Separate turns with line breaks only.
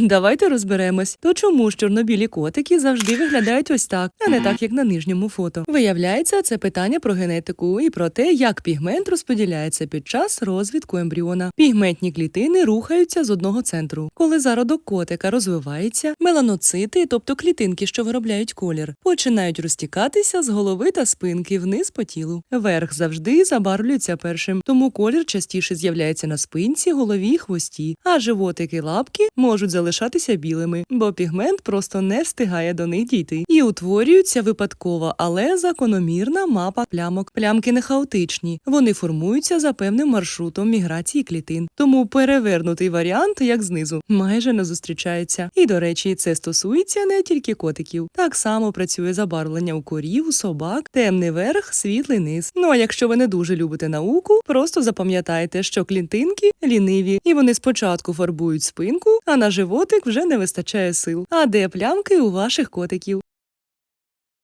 Давайте розберемось. То чому ж чорнобілі котики завжди виглядають ось так, а не так, як на нижньому фото? Виявляється, це питання про генетику і про те, як пігмент розподіляється під час розвитку ембріона. Пігментні клітини рухаються з одного центру. Коли зародок котика розвивається, меланоцити, тобто клітинки, що виробляють колір, починають розтікатися з голови та спинки вниз по тілу. Верх завжди забарвлюється першим, тому колір частіше з'являється на спинці, голові хвості, а животик і лапки можуть залишатися білими, бо пігмент просто не встигає до них дійти. І утворюється випадкова, але закономірна мапа плямок. Плямки не хаотичні, вони формуються за певним маршрутом міграції клітин. Тому перевернутий варіант, як знизу, майже не зустрічається. І до речі, це стосується не тільки котиків. Так само працює забарвлення у корів, собак, темний верх, світлий низ. Ну а якщо ви не дуже любите науку, просто запам'ятайте, що клітинки ліниві, і вони спочатку фарбують спинку, а на животик вже не вистачає сил. А де плямки у ваших котиків?